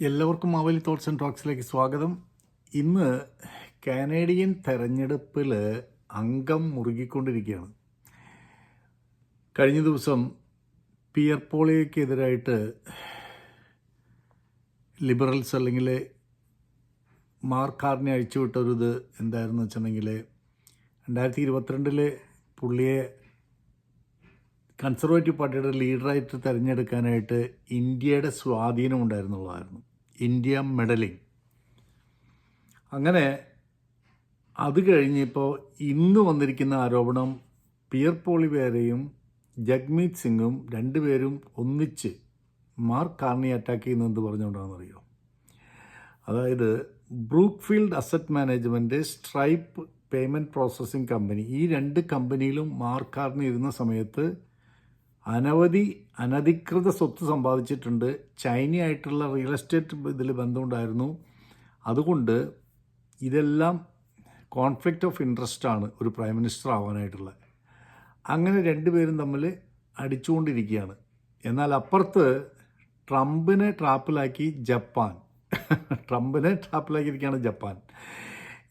എല്ലാവർക്കും Maveli thoughts and ടോക്സിലേക്ക് സ്വാഗതം. ഇന്ന് കാനേഡിയൻ തെരഞ്ഞെടുപ്പിൽ അംഗം മുറുകിക്കൊണ്ടിരിക്കുകയാണ്. കഴിഞ്ഞ ദിവസം പിയർ പോളിയക്കെതിരായിട്ട് ലിബറൽസ് അല്ലെങ്കിൽ മാർക്കാറിനെ അഴിച്ചുവിട്ടൊരിത് എന്തായിരുന്നു വെച്ചിട്ടുണ്ടെങ്കിൽ രണ്ടായിരത്തി ഇരുപത്തിരണ്ടിൽ പുള്ളിയെ കൺസർവേറ്റീവ് പാർട്ടിയുടെ ലീഡറായിട്ട് തിരഞ്ഞെടുക്കാനായിട്ട് ഇന്ത്യയുടെ സ്വാധീനം ഉണ്ടായിരുന്നുള്ളതായിരുന്നു. ഇന്ത്യ മെഡലിംഗ്. അങ്ങനെ അത് കഴിഞ്ഞിപ്പോൾ ഇന്ന് വന്നിരിക്കുന്ന ആരോപണം പിയർ പോളിവേരെയും ജഗ്മീത് സിംഗും രണ്ടുപേരും ഒന്നിച്ച് മാർക്ക് കാർണി അറ്റാക്ക് ചെയ്യുന്നതെന്ന് പറഞ്ഞുകൊണ്ടാണെന്നറിയോ? അതായത് Brookfield asset management Stripe payment processing company ഈ രണ്ട് കമ്പനിയിലും മാർക്ക് കാർണി ഇരുന്ന സമയത്ത് അനവധി അനധികൃത സ്വത്ത് സമ്പാദിച്ചിട്ടുണ്ട്. ചൈനയായിട്ടുള്ള റിയൽ എസ്റ്റേറ്റ് ഇതിൽ ബന്ധമുണ്ടായിരുന്നു. അതുകൊണ്ട് ഇതെല്ലാം കോൺഫ്ലിക്റ്റ് ഓഫ് ഇൻട്രസ്റ്റ് ആണ് ഒരു പ്രൈം മിനിസ്റ്റർ ആവാനായിട്ടുള്ള. അങ്ങനെ രണ്ടുപേരും തമ്മിൽ അടിച്ചുകൊണ്ടിരിക്കുകയാണ്. എന്നാൽ അപ്പുറത്ത് ട്രംപിനെ ട്രാപ്പിലാക്കി ജപ്പാൻ. ട്രംപിനെ ട്രാപ്പിലാക്കിയിരിക്കുകയാണ് ജപ്പാൻ.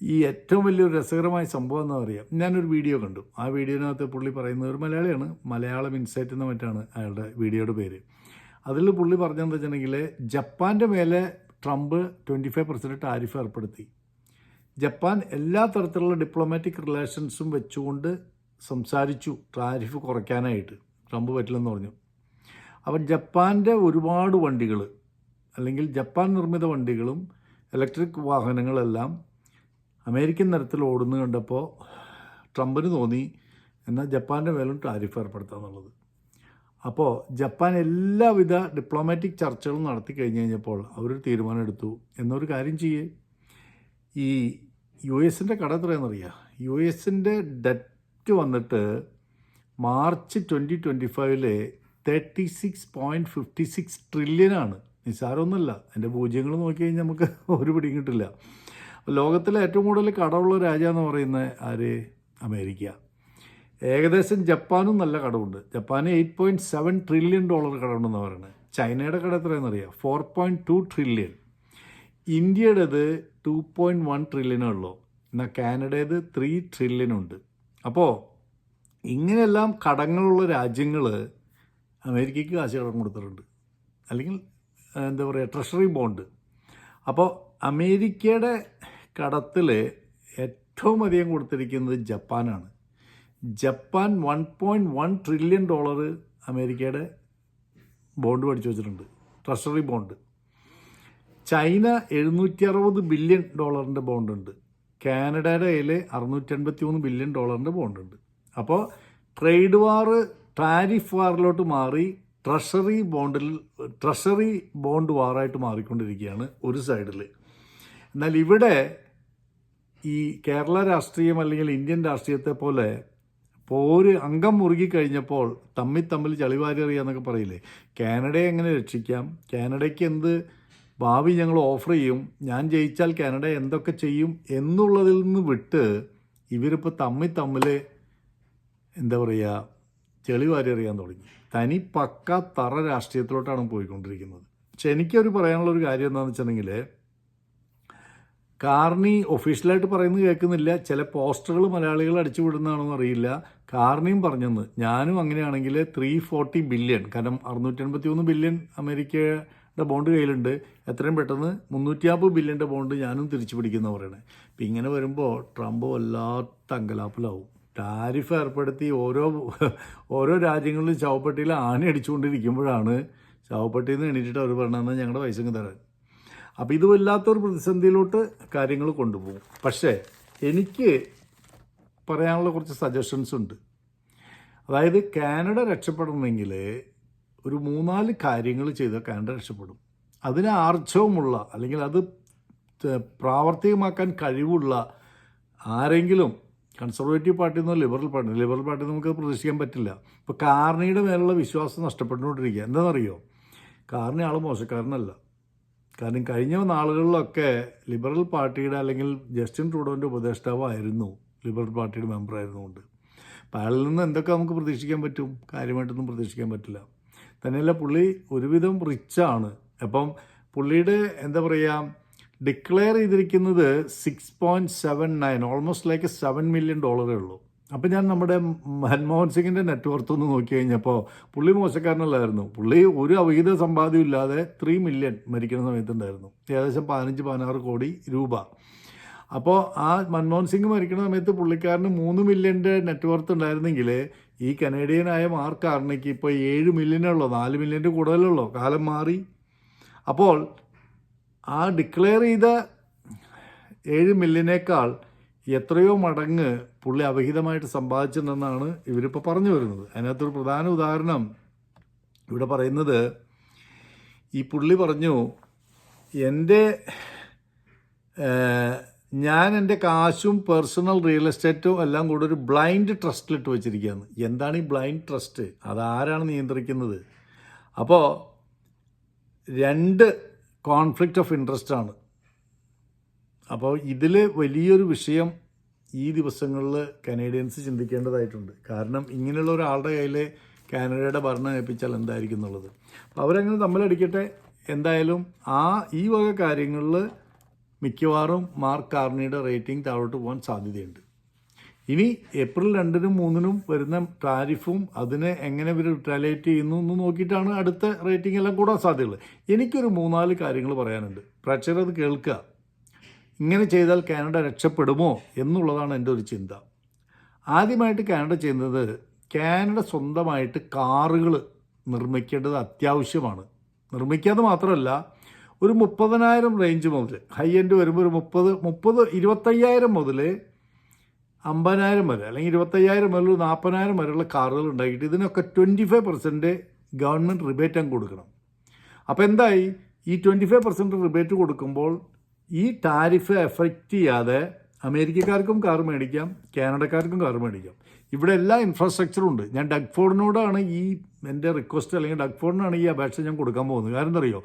ഈ ഏറ്റവും വലിയൊരു രസകരമായ സംഭവം എന്താ പറയുക ഞാനൊരു വീഡിയോ കണ്ടു. ആ വീഡിയോനകത്ത് പുള്ളി പറയുന്നത് ഒരു മലയാളിയാണ്. മലയാളം ഇൻസൈറ്റ് എന്ന മറ്റാണ് അയാളുടെ വീഡിയോയുടെ പേര്. അതിൽ പുള്ളി പറഞ്ഞതെന്ന് വെച്ചിട്ടുണ്ടെങ്കിൽ ജപ്പാന്റെ മേലെ Trump twenty five percent tariff ഏർപ്പെടുത്തി. ജപ്പാൻ എല്ലാ തരത്തിലുള്ള ഡിപ്ലോമാറ്റിക് റിലേഷൻസും വെച്ചുകൊണ്ട് സംസാരിച്ചു. ടാരിഫ് കുറയ്ക്കാനായിട്ട്. ട്രംപ് പറ്റില്ലെന്ന് പറഞ്ഞു. അപ്പം ജപ്പാന്റെ ഒരുപാട് വണ്ടികൾ അല്ലെങ്കിൽ ജപ്പാൻ നിർമ്മിത വണ്ടികളും ഇലക്ട്രിക് വാഹനങ്ങളെല്ലാം അമേരിക്കൻ നിരത്തിൽ ഓടുന്നു കണ്ടപ്പോൾ ട്രംപിന് തോന്നി എന്നാൽ ജപ്പാന്റെ മേലും ടാരിഫ് ഏർപ്പെടുത്താന്നുള്ളത് അപ്പോൾ ജപ്പാൻ എല്ലാവിധ ഡിപ്ലോമാറ്റിക് ചർച്ചകളും നടത്തി കഴിഞ്ഞ് കഴിഞ്ഞപ്പോൾ അവരൊരു തീരുമാനമെടുത്തു എന്നൊരു കാര്യം ചെയ്യേ. ഈ യു എസിന്റെ കട എത്രയാണെന്നറിയാം? യു എസിന്റെ ഡെറ്റ് വന്നിട്ട് മാർച്ച് ട്വന്റി ട്വന്റി ഫൈവിൽ thirty six point fifty six ട്രില്യനാണ് നിസ്സാരമൊന്നുമല്ല. എന്റെ പൂജ്യങ്ങൾ നോക്കി കഴിഞ്ഞാൽ നമുക്ക് ഒരു പിടിയും കിട്ടില്ല. ലോകത്തിലെ ഏറ്റവും കൂടുതൽ കടമുള്ള രാജ്യം എന്ന് പറയുന്നത് ആര്? അമേരിക്ക. ഏകദേശം ജപ്പാനും നല്ല കടമുണ്ട്. ജപ്പാന് eight point seven trillion dollar കടമുണ്ടെന്ന് പറയുന്നത് ചൈനയുടെ കട എത്രയാണെന്നറിയാം? ഫോർ പോയിന്റ് ടു ട്രില്യൺ ഇന്ത്യയുടേത് ടു പോയിന്റ് വൺ ട്രില്യനേ ഉള്ളൂ എന്നാൽ കാനഡയത് ത്രീ ട്രില്യൺ ഉണ്ട്. അപ്പോൾ ഇങ്ങനെയെല്ലാം കടങ്ങളുള്ള രാജ്യങ്ങൾ അമേരിക്കയ്ക്ക് കാശ് കടം കൊടുത്തിട്ടുണ്ട്. അല്ലെങ്കിൽ എന്താ പറയുക ട്രഷറി ബോണ്ട് അപ്പോൾ അമേരിക്കയുടെ കടത്തിൽ ഏറ്റവും അധികം കൊടുത്തിരിക്കുന്നത് ജപ്പാനാണ്. Japan one point one trillion dollar അമേരിക്കയുടെ ബോണ്ട് പഠിച്ചു വെച്ചിട്ടുണ്ട്. ട്രഷറി ബോണ്ട് ചൈന എഴുന്നൂറ്റി അറുപത് ബില്യൺ ഡോളറിന്റെ ബോണ്ടുണ്ട് കാനഡയുടെ കയ്യിൽ അറുന്നൂറ്റി മൂന്ന് ബില്യൺ ഡോളറിന്റെ ബോണ്ടുണ്ട് അപ്പോൾ ട്രേഡ് വാർ ടാരിഫ് വാറിലോട്ട് മാറി ട്രഷറി ബോണ്ടിൽ ട്രഷറി ബോണ്ട് വാറായിട്ട് മാറിക്കൊണ്ടിരിക്കുകയാണ് ഒരു സൈഡിൽ എന്നാൽ ഇവിടെ ഈ കേരള രാഷ്ട്രീയം അല്ലെങ്കിൽ ഇന്ത്യൻ രാഷ്ട്രീയത്തെ പോലെ പോര് അംഗം മുറുകി കഴിഞ്ഞപ്പോൾ തമ്മിൽ തമ്മിൽ ചളിവാരി അറിയാന്നൊക്കെ പറയില്ലേ? കാനഡയെ എങ്ങനെ രക്ഷിക്കാം? കാനഡയ്ക്ക് എന്ത് ഭാവി ഞങ്ങൾ ഓഫർ ചെയ്യും? ഞാൻ ജയിച്ചാൽ കാനഡ എന്തൊക്കെ ചെയ്യും എന്നുള്ളതിൽ നിന്ന് വിട്ട് ഇവരിപ്പോൾ തമ്മിൽ തമ്മിൽ എന്താ പറയുക ചെളിവാരിയറിയാൻ തുടങ്ങി. തനി പക്ക തറ രാഷ്ട്രീയത്തിലോട്ടാണ് പോയിക്കൊണ്ടിരിക്കുന്നത്. പക്ഷെ എനിക്കൊരു പറയാനുള്ളൊരു കാര്യം എന്താണെന്ന് വെച്ചിട്ടുണ്ടെങ്കിൽ കാർണി ഒഫീഷ്യലായിട്ട് പറയുന്നത് കേൾക്കുന്നില്ല. ചില പോസ്റ്ററുകൾ മലയാളികൾ അടിച്ചു വിടുന്നതാണെന്ന് അറിയില്ല. കാർണിയും പറഞ്ഞെന്ന്. ഞാനും അങ്ങനെയാണെങ്കിൽ ത്രീ ഫോർട്ടി ബില്യൺ കാരണം അറുന്നൂറ്റി എൺപത്തി മൂന്ന് ബില്യൺ അമേരിക്കയുടെ ബോണ്ട് കയ്യിലുണ്ട്. എത്രയും പെട്ടെന്ന് മുന്നൂറ്റിയാമ്പത് ബില്യന്റെ ബോണ്ട് ഞാനും തിരിച്ചു പിടിക്കുന്ന പറയണേ. അപ്പം ഇങ്ങനെ വരുമ്പോൾ ട്രംപ് വല്ലാത്ത അങ്കലാപ്പിലാവും. ടാരിഫ് ഏർപ്പെടുത്തി ഓരോ ഓരോ രാജ്യങ്ങളിലും ചവപ്പെട്ടിയിൽ ആന അടിച്ചുകൊണ്ടിരിക്കുമ്പോഴാണ് ചവപ്പെട്ടിയിൽ നിന്ന് എണീറ്റിട്ട് അവർ പറഞ്ഞതെന്ന് ഞങ്ങളുടെ പൈസ തരാൻ. അപ്പോൾ ഇത് വല്ലാത്തൊരു പ്രതിസന്ധിയിലോട്ട് കാര്യങ്ങൾ കൊണ്ടുപോകും. പക്ഷേ എനിക്ക് പറയാനുള്ള കുറച്ച് സജഷൻസ് ഉണ്ട്. അതായത് കാനഡ രക്ഷപ്പെടണമെങ്കിൽ ഒരു മൂന്നാൽ കാര്യങ്ങൾ ചെയ്താൽ കാനഡ രക്ഷപ്പെടും. അതിന് ആർജവുമുള്ള അല്ലെങ്കിൽ അത് പ്രാവർത്തികമാക്കാൻ കഴിവുള്ള ആരെങ്കിലും കൺസർവേറ്റീവ് പാർട്ടി എന്നോ ലിബറൽ പാർട്ടി ലിബറൽ പാർട്ടി നമുക്ക് പ്രതീക്ഷിക്കാൻ പറ്റില്ല. ഇപ്പോൾ കാർണിയുടെ മേലുള്ള വിശ്വാസം നഷ്ടപ്പെട്ടുകൊണ്ടിരിക്കുക എന്താണെന്നറിയോ കാർണി ആൾ മോശക്കാരനല്ല. കാരണം കഴിഞ്ഞ നാളുകളിലൊക്കെ ലിബറൽ പാർട്ടിയുടെ അല്ലെങ്കിൽ ജസ്റ്റിൻ ട്രൂഡോന്റെ ഉപദേഷ്ടാവായിരുന്നു ലിബറൽ പാർട്ടിയുടെ മെമ്പർ ആയിരുന്നുകൊണ്ട്. അപ്പം അയാളിൽ നിന്ന് എന്തൊക്കെ നമുക്ക് പ്രതീക്ഷിക്കാൻ പറ്റും? കാര്യമായിട്ടൊന്നും പ്രതീക്ഷിക്കാൻ പറ്റില്ല. തന്നെയല്ല പുള്ളി ഒരുവിധം റിച്ചാണ് അപ്പം പുള്ളിയുടെ എന്താ പറയുക ഡിക്ലെയർ ചെയ്തിരിക്കുന്നത് six point seven nine almost like seven million ഡോളറേ ഉള്ളൂ. അപ്പം ഞാൻ നമ്മുടെ മൻമോഹൻ സിംഗിന്റെ നെറ്റ്വർത്ത് ഒന്ന് നോക്കി കഴിഞ്ഞപ്പോൾ പുള്ളി മോശക്കാരനല്ലായിരുന്നു. പുള്ളി ഒരു അവിഹിത സമ്പാദ്യം ഇല്ലാതെ ത്രീ മില്യൺ മരിക്കുന്ന സമയത്തുണ്ടായിരുന്നു. ഏകദേശം പതിനഞ്ച് പതിനാറ് കോടി രൂപ. അപ്പോൾ ആ മൻമോഹൻ സിംഗ് മരിക്കുന്ന സമയത്ത് പുള്ളിക്കാരന് മൂന്ന് മില്യന്റെ നെറ്റ്വർത്ത് ഉണ്ടായിരുന്നെങ്കിൽ ഈ കനേഡിയനായ മാർക്ക് ആർണയ്ക്ക് ഇപ്പോൾ ഏഴ് മില്യനുള്ളൂ നാല് മില്യന്റെ കൂടുതലുള്ളൂ കാലം മാറി. അപ്പോൾ ആ ഡിക്ലെയർ ചെയ്ത ഏഴ് മില്യനേക്കാൾ എത്രയോ മടങ്ങ് പുള്ളി അവിഹിതമായിട്ട് സമ്പാദിച്ചിട്ടുണ്ടെന്നാണ് ഇവരിപ്പോൾ പറഞ്ഞു വരുന്നത്. അതിനകത്തൊരു പ്രധാന ഉദാഹരണം ഇവിടെ പറയുന്നത് ഈ പുള്ളി പറഞ്ഞു എന്റെ ഞാൻ എന്റെ കാശും പേഴ്സണൽ റിയൽ എസ്റ്റേറ്റും എല്ലാം കൂടെ ഒരു ബ്ലൈൻഡ് ട്രസ്റ്റിലിട്ട് വെച്ചിരിക്കുകയാണ്. എന്താണ് ഈ ബ്ലൈൻഡ് ട്രസ്റ്റ്? അതാരാണ് നിയന്ത്രിക്കുന്നത്? അപ്പോൾ രണ്ട് കോൺഫ്ലിക്റ്റ് ഓഫ് ഇൻട്രസ്റ്റ് ആണ്. അപ്പോൾ ഇതിൽ വലിയൊരു വിഷയം ഈ ദിവസങ്ങളിൽ കനേഡിയൻസ് ചിന്തിക്കേണ്ടതായിട്ടുണ്ട്. കാരണം ഇങ്ങനെയുള്ള ഒരാളുടെ കയ്യിൽ കാനഡയുടെ ഭരണം ഏൽപ്പിച്ചാൽ എന്തായിരിക്കും എന്നുള്ളത്. അപ്പോൾ അവരങ്ങനെ തമ്മിലടിക്കട്ടെ. എന്തായാലും ആ ഈ വക കാര്യങ്ങളിൽ മിക്കവാറും മാർക്ക് കാർണിയുടെ റേറ്റിംഗ് താഴോട്ട് പോകാൻ സാധ്യതയുണ്ട്. ഇനി ഏപ്രിൽ രണ്ടിനും മൂന്നിനും വരുന്ന ടാരിഫും അതിനെ എങ്ങനെ ഇവർ റിറ്റാലിയേറ്റ് ചെയ്യുന്നു എന്ന് നോക്കിയിട്ടാണ് അടുത്ത റേറ്റിംഗ് എല്ലാം കൂടാൻ സാധ്യതയുള്ളത്. എനിക്കൊരു മൂന്നാൽ കാര്യങ്ങൾ പറയാനുണ്ട്. പ്രേക്ഷകർ അത് കേൾക്കുക. ഇങ്ങനെ ചെയ്താൽ കാനഡ രക്ഷപ്പെടുമോ എന്നുള്ളതാണ് എന്റെ ഒരു ചിന്ത. ആദ്യമായിട്ട് കാനഡ ചെയ്യുന്നത് കാനഡ സ്വന്തമായിട്ട് കാറുകൾ നിർമ്മിക്കേണ്ടത് അത്യാവശ്യമാണ്. നിർമ്മിക്കാതെ മാത്രമല്ല ഒരു മുപ്പതിനായിരം റേഞ്ച് മുതൽ ഹൈ എൻഡ് വരുമ്പോൾ ഒരു മുപ്പത് മുപ്പത് ഇരുപത്തയ്യായിരം മുതൽ അമ്പതിനായിരം വരെ അല്ലെങ്കിൽ ഇരുപത്തയ്യായിരം മുതൽ ഒരു നാൽപ്പതിനായിരം വരെയുള്ള കാറുകൾ ഉണ്ടാക്കിയിട്ട് ഇതിനൊക്കെ twenty five percent government rebate അങ്ങ് കൊടുക്കണം. അപ്പോൾ എന്തായി? ഈ ട്വന്റി ഫൈവ് പെർസെന്റ് റിബേറ്റ് കൊടുക്കുമ്പോൾ ഈ ടാരിഫ് എഫക്റ്റ് ചെയ്യാതെ അമേരിക്കക്കാർക്കും കാർ മേടിക്കാം കാനഡക്കാർക്കും കാർ മേടിക്കാം. ഇവിടെ എല്ലാ ഇൻഫ്രാസ്ട്രക്ചറും ഉണ്ട്. ഞാൻ ഡഗ് ഫോർഡിനോടാണ് ഈ എന്റെ റിക്വസ്റ്റ് അല്ലെങ്കിൽ ഡഗ് ഫോർഡിനാണ് ഈ അപേക്ഷ ഞാൻ കൊടുക്കാൻ പോകുന്നത്. കാരണം അറിയോ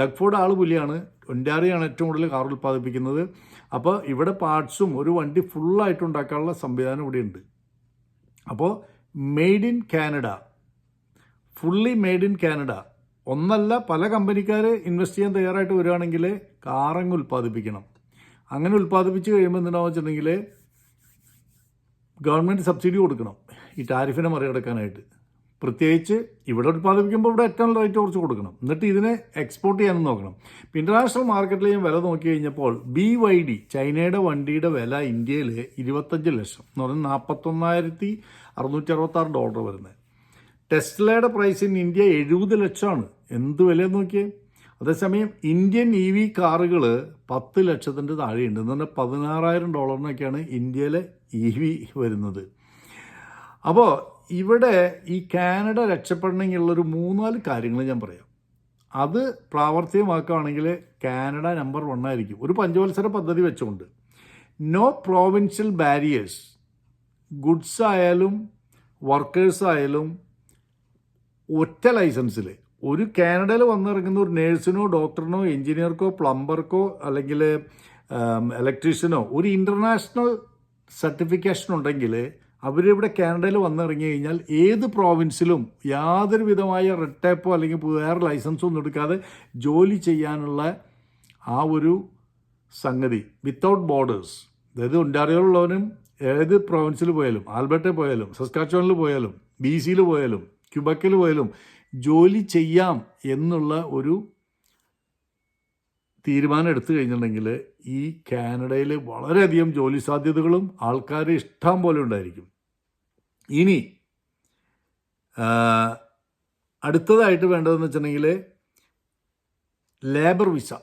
ഡഗ് ഫോർഡ് ആൾ പുലിയാണ്. ഒൻഡാറിയാണ് ഏറ്റവും കൂടുതൽ കാർ ഉൽപ്പാദിപ്പിക്കുന്നത്. അപ്പോൾ ഇവിടെ പാർട്സും ഒരു വണ്ടി ഫുള്ളായിട്ട് ഉണ്ടാക്കാനുള്ള സംവിധാനം ഇവിടെ ഉണ്ട്. അപ്പോൾ made in Canada fully made in Canada ഒന്നല്ല പല കമ്പനിക്കാർ ഇൻവെസ്റ്റ് ചെയ്യാൻ തയ്യാറായിട്ട് വരികയാണെങ്കിൽ കാറങ്ങ് ഉൽപ്പാദിപ്പിക്കണം. അങ്ങനെ ഉൽപ്പാദിപ്പിച്ച് കഴിയുമ്പോൾ എന്താണെന്ന് വെച്ചിട്ടുണ്ടെങ്കിൽ ഗവൺമെന്റ് സബ്സിഡി കൊടുക്കണം. ഈ ടാരിഫിനെ മറികടക്കാനായിട്ട്. പ്രത്യേകിച്ച് ഇവിടെ ഉൽപ്പാദിപ്പിക്കുമ്പോൾ ഇവിടെ ഏറ്റവും റേറ്റ് കുറച്ച് കൊടുക്കണം. എന്നിട്ട് ഇതിനെ എക്സ്പോർട്ട് ചെയ്യാനും നോക്കണം. ഇപ്പം ഇന്റർനാഷണൽ മാർക്കറ്റിൽ ഞാൻ വില നോക്കി കഴിഞ്ഞപ്പോൾ ബി വൈ ഡി ചൈനയുടെ വണ്ടിയുടെ വില ഇന്ത്യയിൽ ഇരുപത്തഞ്ച് ലക്ഷം എന്ന് പറഞ്ഞാൽ നാൽപ്പത്തൊന്നായിരത്തി അറുന്നൂറ്റി അറുപത്താറ് ഡോളർ വരുന്നത്. ടെസ്ലയുടെ പ്രൈസ് ഇൻ ഇന്ത്യ എഴുപത് ലക്ഷമാണ്. എന്ത് വില നോക്കിയേ? അതേസമയം ഇന്ത്യൻ ഇ വി കാറുകൾ പത്ത് ലക്ഷത്തിന്റെ താഴെയുണ്ട്. എന്ന് പറഞ്ഞാൽ പതിനാറായിരം ഡോളറിനൊക്കെയാണ് ഇന്ത്യയിലെ ഇ വി വരുന്നത്. അപ്പോൾ ഇവിടെ ഈ കാനഡ രക്ഷപ്പെടണമെങ്കിലുള്ളൊരു മൂന്നാൽ കാര്യങ്ങൾ ഞാൻ പറയാം. അത് പ്രാവർത്തികമാക്കുകയാണെങ്കിൽ കാനഡ നമ്പർ വൺ ആയിരിക്കും. ഒരു പഞ്ചവത്സര പദ്ധതി വെച്ചുകൊണ്ട്. No provincial barriers. ഗുഡ്സ് ആയാലും വർക്കേഴ്സ് ആയാലും ഒറ്റ ലൈസൻസിൽ ഒരു കാനഡയിൽ വന്നിറങ്ങുന്ന ഒരു നേഴ്സിനോ ഡോക്ടറിനോ എഞ്ചിനീയർക്കോ പ്ലംബർക്കോ അല്ലെങ്കിൽ ഇലക്ട്രീഷ്യനോ ഒരു ഇന്റർനാഷണൽ സർട്ടിഫിക്കേഷൻ ഉണ്ടെങ്കിൽ അവരിവിടെ കാനഡയിൽ വന്നിറങ്ങി കഴിഞ്ഞാൽ ഏത് പ്രോവിൻസിലും യാതൊരു വിധമായ റെഡ് ടേപ്പോ അല്ലെങ്കിൽ വേറെ ലൈസൻസോ ഒന്നും എടുക്കാതെ ജോലി ചെയ്യാനുള്ള ആ ഒരു സംഗതി. വിത്തൗട്ട് ബോർഡേഴ്സ് അതായത് ഒണ്ടാറിയോളുള്ളവനും ഏത് പ്രോവിൻസിൽ പോയാലും ആൽബർട്ടിൽ പോയാലും സസ്കാച്ചോണിൽ പോയാലും ബി സിയിൽ പോയാലും ക്യുബക്കിൽ പോയാലും ജോലി ചെയ്യാം എന്നുള്ള ഒരു തീരുമാനം എടുത്തു കഴിഞ്ഞിട്ടുണ്ടെങ്കിൽ ഈ കാനഡയിൽ വളരെയധികം ജോലി സാധ്യതകളും ആൾക്കാർ ഇഷ്ടം പോലെ ഉണ്ടായിരിക്കും. ഇനി അടുത്തതായിട്ട് വേണ്ടതെന്ന് വെച്ചിട്ടുണ്ടെങ്കിൽ ലേബർ വിസ.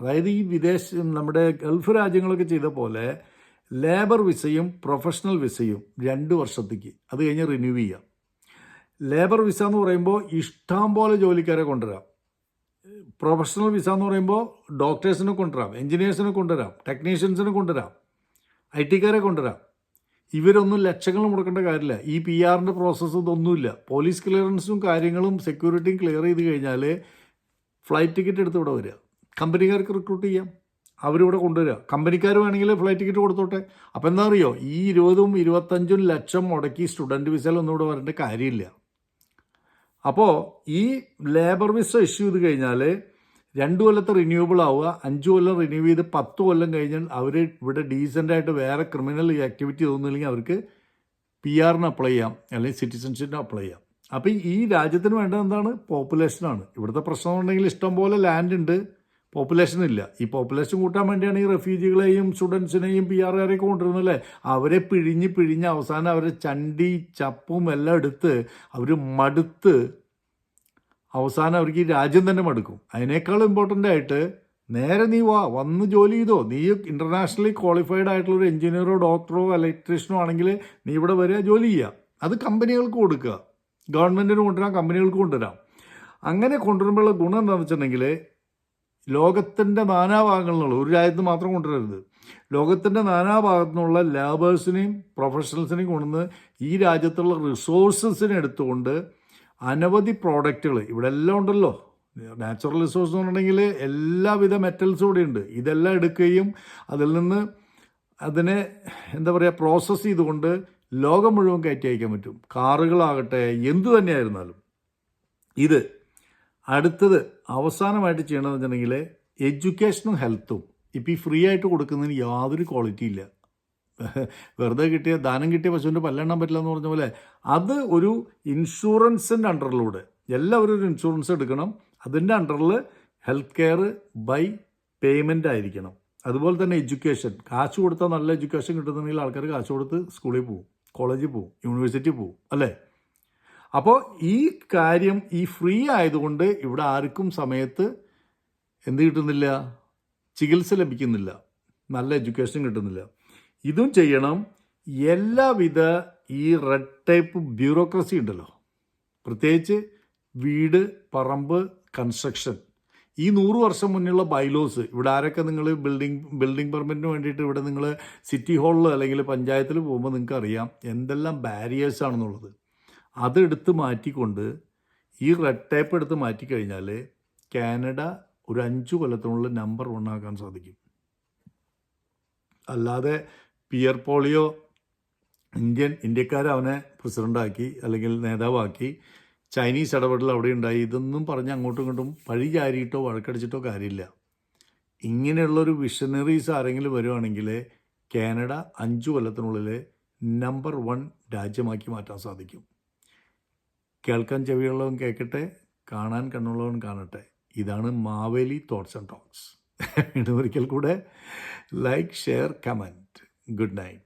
അതായത് ഈ വിദേശ നമ്മുടെ ഗൾഫ് രാജ്യങ്ങളൊക്കെ ചെയ്ത പോലെ ലേബർ വിസയും പ്രൊഫഷണൽ വിസയും രണ്ട് വർഷത്തേക്ക്. അത് കഴിഞ്ഞ് റിന്യൂ ചെയ്യാം. ലേബർ വിസ എന്ന് പറയുമ്പോൾ ഇഷ്ടം പോലെ ജോലിക്കാരെ കൊണ്ടുവരാം. പ്രൊഫഷണൽ വിസ എന്ന് പറയുമ്പോൾ ഡോക്ടേഴ്സിനെ കൊണ്ടുവരാം എഞ്ചിനീയേഴ്സിനെ കൊണ്ടുവരാം ടെക്നീഷ്യൻസിനെ കൊണ്ടുവരാം ഐ ടിക്കാരെ കൊണ്ടുവരാം. ഇവരൊന്നും ലക്ഷങ്ങൾ മുടക്കേണ്ട കാര്യമില്ല. ഈ പി ആറിന്റെ പ്രോസസ്സ് ഇതൊന്നുമില്ല. പോലീസ് ക്ലിയറൻസും കാര്യങ്ങളും സെക്യൂരിറ്റിയും ക്ലിയർ ചെയ്ത് കഴിഞ്ഞാൽ ഫ്ലൈറ്റ് ടിക്കറ്റ് എടുത്ത് ഇവിടെ വരിക. കമ്പനിക്കാർക്ക് റിക്രൂട്ട് ചെയ്യാം. അവരിവിടെ കൊണ്ടുവരിക. കമ്പനിക്കാർ വേണമെങ്കിൽ ഫ്ലൈറ്റ് ടിക്കറ്റ് കൊടുത്തോട്ടെ. അപ്പോൾ എന്താ അറിയോ ഈ ഇരുപതും ഇരുപത്തഞ്ചും ലക്ഷം മുടക്കി സ്റ്റുഡന്റ് വിസയിലൊന്നും ഇവിടെ വരേണ്ട കാര്യമില്ല. അപ്പോൾ ഈ ലേബർ വിസ ഇഷ്യൂ ചെയ്ത് കഴിഞ്ഞാൽ രണ്ട് കൊല്ലത്തെ റിന്യൂവബിൾ ആവുക അഞ്ച് കൊല്ലം റിന്യൂ ചെയ്ത് പത്ത് കൊല്ലം കഴിഞ്ഞാൽ അവർ ഇവിടെ ഡീസന്റായിട്ട് വേറെ ക്രിമിനൽ ആക്ടിവിറ്റി തോന്നുന്നില്ലെങ്കിൽ അവർക്ക് പി ആറിന് അപ്ലൈ ചെയ്യാം അല്ലെങ്കിൽ സിറ്റിസൺഷിപ്പിന് അപ്ലൈ ചെയ്യാം. അപ്പോൾ ഈ രാജ്യത്തിന് വേണ്ടത് എന്താണ്? പോപ്പുലേഷനാണ് ഇവിടുത്തെ പ്രശ്നം ഉണ്ടെങ്കിൽ ഇഷ്ടംപോലെ ലാൻഡ് ഉണ്ട്. പോപ്പുലേഷൻ ഇല്ല ഈ പോപ്പുലേഷൻ കൂട്ടാൻ വേണ്ടിയാണ് ഈ റെഫ്യൂജികളെയും സ്റ്റുഡൻസിനെയും പി ആറുകാരെയൊക്കെ കൊണ്ടുവരുന്നത് അല്ലേ? അവരെ പിഴിഞ്ഞ് പിഴിഞ്ഞ് അവസാനം അവരെ ചണ്ടി ചപ്പും എല്ലാം എടുത്ത് അവർ മടുത്ത് അവസാനം അവർക്ക് ഈ രാജ്യം തന്നെ മടുക്കും. അതിനേക്കാൾ ഇമ്പോർട്ടന്റ് ആയിട്ട് നേരെ നീ വാ വന്ന് ജോലി ചെയ്തോ. നീ ഇന്റർനാഷണലി ക്വാളിഫൈഡ് ആയിട്ടുള്ള ഒരു എഞ്ചിനീയറോ ഡോക്ടറോ ഇലക്ട്രീഷ്യനോ ആണെങ്കിൽ നീ ഇവിടെ വരിക ജോലി ചെയ്യുക. അത് കമ്പനികൾക്ക് കൊടുക്കുക. ഗവൺമെന്റിന് കൊണ്ടുവരാം കമ്പനികൾക്ക് കൊണ്ടുവരാം. അങ്ങനെ കൊണ്ടുവരുമ്പോഴുള്ള ഗുണം എന്താണെന്ന് വെച്ചിട്ടുണ്ടെങ്കിൽ ലോകത്തിന്റെ നാനാഭാഗങ്ങളിലുള്ള ഒരു രാജ്യത്ത് മാത്രം കൊണ്ടുവരരുത്. ലോകത്തിന്റെ നാനാഭാഗത്തു നിന്നുള്ള ലേബേഴ്സിനെയും പ്രൊഫഷണൽസിനെയും കൊണ്ടുവന്ന് ഈ രാജ്യത്തുള്ള റിസോഴ്സസിനെ എടുത്തുകൊണ്ട് അനവധി പ്രോഡക്റ്റുകൾ ഇവിടെ എല്ലാം ഉണ്ടല്ലോ. നാച്ചുറൽ റിസോഴ്സ് എന്ന് പറഞ്ഞിട്ടുണ്ടെങ്കിൽ എല്ലാവിധ മെറ്റൽസും ഇവിടെ ഉണ്ട് ഇതെല്ലാം എടുക്കുകയും അതിൽ നിന്ന് അതിനെ എന്താ പറയുക പ്രോസസ്സ് ചെയ്തുകൊണ്ട് ലോകം മുഴുവൻ കയറ്റി അയക്കാൻ പറ്റും. കാറുകളാകട്ടെ എന്തു തന്നെയായിരുന്നാലും. ഇത് അടുത്തത് അവസാനമായിട്ട് ചെയ്യണമെന്ന് വെച്ചിട്ടുണ്ടെങ്കിൽ എഡ്യൂക്കേഷനും ഹെൽത്തും. ഇപ്പം ഈ ഫ്രീ ആയിട്ട് കൊടുക്കുന്നതിന് യാതൊരു ക്വാളിറ്റി ഇല്ല. വെറുതെ കിട്ടിയ ദാനം കിട്ടിയ പശുവിന്റെ പല്ലെണ്ണാൻ പറ്റില്ല എന്ന് പറഞ്ഞ പോലെ അത് ഒരു ഇൻഷുറൻസിന്റെ അണ്ടറിലൂടെ എല്ലാവരും ഒരു ഇൻഷുറൻസ് എടുക്കണം. അതിന്റെ അണ്ടറിൽ ഹെൽത്ത് കെയർ ബൈ പേയ്മെന്റ് ആയിരിക്കണം. അതുപോലെ തന്നെ എഡ്യൂക്കേഷൻ. കാശ് കൊടുത്താൽ നല്ല എഡ്യൂക്കേഷൻ കിട്ടുന്നുണ്ടെങ്കിൽ ആൾക്കാർ കാശ് കൊടുത്ത് സ്കൂളിൽ പോകും കോളേജിൽ പോകും യൂണിവേഴ്സിറ്റി പോകും അല്ലേ? അപ്പോൾ ഈ കാര്യം ഈ ഫ്രീ ആയതുകൊണ്ട് ഇവിടെ ആർക്കും സമയത്ത് എന്ത് കിട്ടുന്നില്ല? ചികിത്സ ലഭിക്കുന്നില്ല. നല്ല എഡ്യൂക്കേഷൻ കിട്ടുന്നില്ല. ഇതും ചെയ്യണം. എല്ലാവിധ ഈ റെഡ് ടൈപ്പ് ബ്യൂറോക്രസി ഉണ്ടല്ലോ. പ്രത്യേകിച്ച് വീട് പറമ്പ് കൺസ്ട്രക്ഷൻ ഈ നൂറ് വർഷം മുന്നുള്ള ബൈലോസ് ഇവിടെ ആരൊക്കെ നിങ്ങൾ ബിൽഡിംഗ് ബിൽഡിംഗ് പെർമിറ്റിന് വേണ്ടിയിട്ട് ഇവിടെ നിങ്ങൾ സിറ്റി ഹാളിൽ അല്ലെങ്കിൽ പഞ്ചായത്തിൽ പോകുമ്പോൾ നിങ്ങൾക്ക് അറിയാം എന്തെല്ലാം ബാരിയേഴ്സ് ആണെന്നുള്ളത്. അതെടുത്ത് മാറ്റിക്കൊണ്ട് ഈ റെഡ് ടേപ്പ് എടുത്ത് മാറ്റിക്കഴിഞ്ഞാൽ കാനഡ ഒരു അഞ്ച് കൊല്ലത്തിനുള്ളിൽ നമ്പർ വൺ ആക്കാൻ സാധിക്കും. അല്ലാതെ പിയർ പോളിയോ ഇന്ത്യൻ ഇന്ത്യക്കാർ അവനെ പ്രസിഡന്റാക്കി അല്ലെങ്കിൽ നേതാവാക്കി ചൈനീസ് ഇടപെടൽ അവിടെ ഉണ്ടായി. ഇതൊന്നും പറഞ്ഞ് അങ്ങോട്ടും ഇങ്ങോട്ടും പഴി ചാരിയിട്ടോ വഴക്കടിച്ചിട്ടോ കാര്യമില്ല. ഇങ്ങനെയുള്ളൊരു വിഷനറീസ് ആരെങ്കിലും വരുവാണെങ്കിൽ കാനഡ അഞ്ചു കൊല്ലത്തിനുള്ളിൽ നമ്പർ വൺ രാജ്യമാക്കി മാറ്റാൻ സാധിക്കും. കേൾക്കാൻ ചെവിയുള്ളവൻ കേൾക്കട്ടെ കാണാൻ കണ്ണുള്ളവൻ കാണട്ടെ. ഇതാണ് മാവേലി തോട്ട്സ് ആൻഡ് ടോക്സ് വീണ്ടും ഒരിക്കൽ കൂടെ like share comment good night